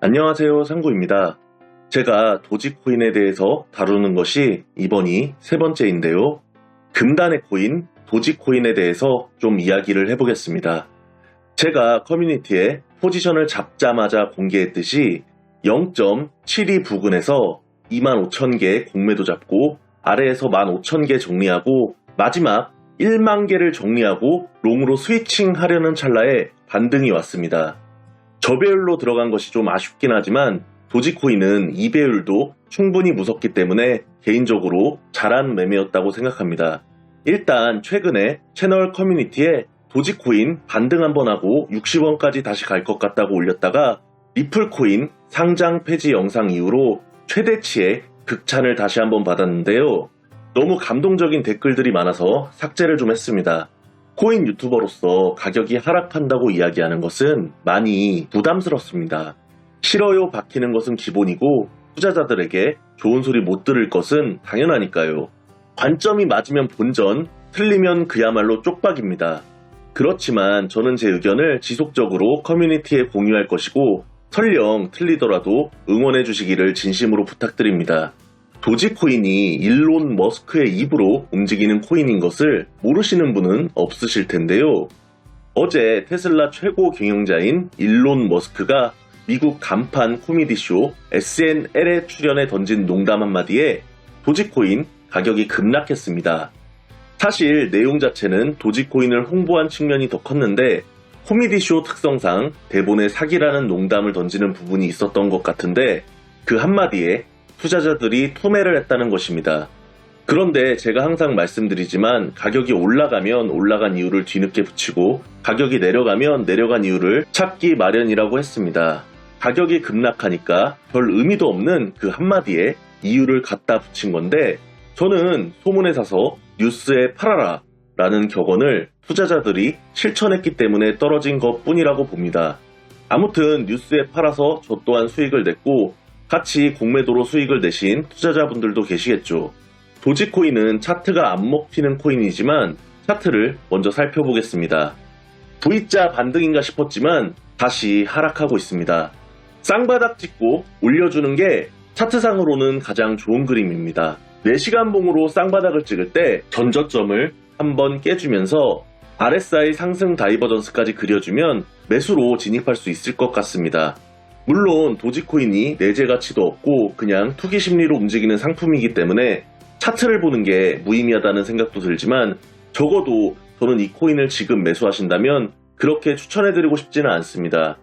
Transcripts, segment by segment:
안녕하세요 상구입니다. 제가 도지코인에 대해서 다루는 것이 이번이 세 번째인데요. 금단의 코인 도지코인에 대해서 좀 이야기를 해보겠습니다. 제가 커뮤니티에 포지션을 잡자마자 공개했듯이 0.72 부근에서 25,000개 공매도 잡고 아래에서 15,000개 정리하고 마지막 1만 개를 정리하고 롱으로 스위칭 하려는 찰나에 반등이 왔습니다. 저배율로 들어간 것이 좀 아쉽긴 하지만 도지코인은 2배율도 충분히 무섭기 때문에 개인적으로 잘한 매매였다고 생각합니다. 일단 최근에 채널 커뮤니티에 도지코인 반등 한번 하고 60원까지 다시 갈 것 같다고 올렸다가 리플코인 상장 폐지 영상 이후로 최대치의 극찬을 다시 한번 받았는데요. 너무 감동적인 댓글들이 많아서 삭제를 좀 했습니다. 코인 유튜버로서 가격이 하락한다고 이야기하는 것은 많이 부담스럽습니다. 싫어요 박히는 것은 기본이고 투자자들에게 좋은 소리 못 들을 것은 당연하니까요. 관점이 맞으면 본전, 틀리면 그야말로 쪽박입니다. 그렇지만 저는 제 의견을 지속적으로 커뮤니티에 공유할 것이고 설령 틀리더라도 응원해 주시기를 진심으로 부탁드립니다. 도지코인이 일론 머스크의 입으로 움직이는 코인인 것을 모르시는 분은 없으실 텐데요. 어제 테슬라 최고 경영자인 일론 머스크가 미국 간판 코미디쇼 SNL에 출연해 던진 농담 한마디에 도지코인 가격이 급락했습니다. 사실 내용 자체는 도지코인을 홍보한 측면이 더 컸는데 코미디쇼 특성상 대본에 사기라는 농담을 던지는 부분이 있었던 것 같은데 그 한마디에 투자자들이 투매를 했다는 것입니다. 그런데 제가 항상 말씀드리지만 가격이 올라가면 올라간 이유를 뒤늦게 붙이고 가격이 내려가면 내려간 이유를 찾기 마련이라고 했습니다. 가격이 급락하니까 별 의미도 없는 그 한마디에 이유를 갖다 붙인 건데 저는 소문에 사서 뉴스에 팔아라 라는 격언을 투자자들이 실천했기 때문에 떨어진 것 뿐이라고 봅니다. 아무튼 뉴스에 팔아서 저 또한 수익을 냈고 같이 공매도로 수익을 내신 투자자분들도 계시겠죠. 도지코인은 차트가 안 먹히는 코인이지만 차트를 먼저 살펴보겠습니다. V자 반등인가 싶었지만 다시 하락하고 있습니다. 쌍바닥 찍고 올려주는 게 차트상으로는 가장 좋은 그림입니다. 4시간 봉으로 쌍바닥을 찍을 때 전저점을 한번 깨주면서 RSI 상승 다이버전스까지 그려주면 매수로 진입할 수 있을 것 같습니다. 물론 도지코인이 내재 가치도 없고 그냥 투기 심리로 움직이는 상품이기 때문에 차트를 보는 게 무의미하다는 생각도 들지만 적어도 저는 이 코인을 지금 매수하신다면 그렇게 추천해드리고 싶지는 않습니다.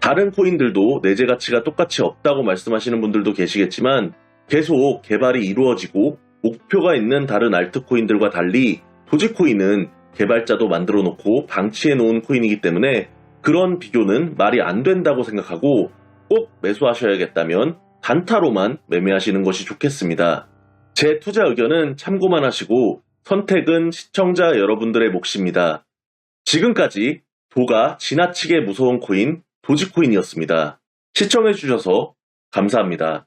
다른 코인들도 내재 가치가 똑같이 없다고 말씀하시는 분들도 계시겠지만 계속 개발이 이루어지고 목표가 있는 다른 알트코인들과 달리 도지코인은 개발자도 만들어 놓고 방치해 놓은 코인이기 때문에 그런 비교는 말이 안 된다고 생각하고 꼭 매수하셔야겠다면 단타로만 매매하시는 것이 좋겠습니다. 제 투자 의견은 참고만 하시고 선택은 시청자 여러분들의 몫입니다. 지금까지 도가 지나치게 무서운 코인 도지코인이었습니다. 시청해주셔서 감사합니다.